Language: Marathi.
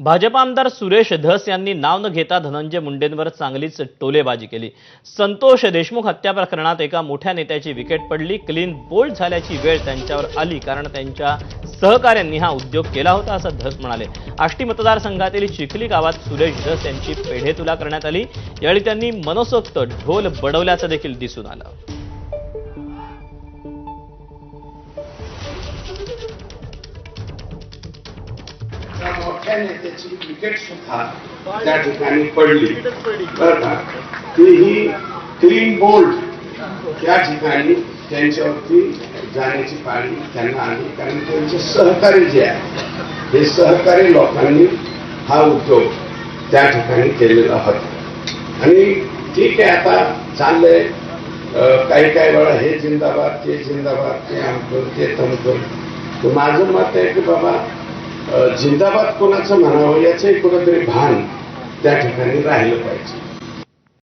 भाजप आमदार सुरेश धस यांनी नाव न घेता धनंजय मुंडेंवर चांगलीच टोलेबाजी केली. संतोष देशमुख हत्या प्रकरणात एका मोठ्या नेत्याची विकेट पडली. क्लीन बोल्ड झाल्याची वेळ त्यांच्यावर आली कारण त्यांच्या सहकाऱ्यांनी हा उद्योग केला होता असं धस म्हणाले. आष्टी मतदारसंघातील चिखली गावात सुरेश धस यांची पेढे तुला करण्यात आली. यावेळी त्यांनी मनसोक्त ढोल बडवल्याचं देखील दिसून आलं. त्या त्याची विकेट सुद्धा त्या ठिकाणी पडली बरं. का तीही क्लीन बोल्ड त्या ठिकाणी त्यांच्यावरती जाण्याची पाळी त्यांना आली कारण त्यांचे सहकारी जे आहे हे सहकारी लोकांनी हा उद्योग त्या ठिकाणी केलेला होता आणि ठीक आहे आता चाललंय काही काही वेळा हे जिंदाबाद ते जिंदाबाद ते आमकं ते तमकं तर माझं मत आहे की बाबा जिंदाबाद कोणाचं म्हणावं याचंही कुठंतरी भान त्या ठिकाणी राहिलं पाहिजे.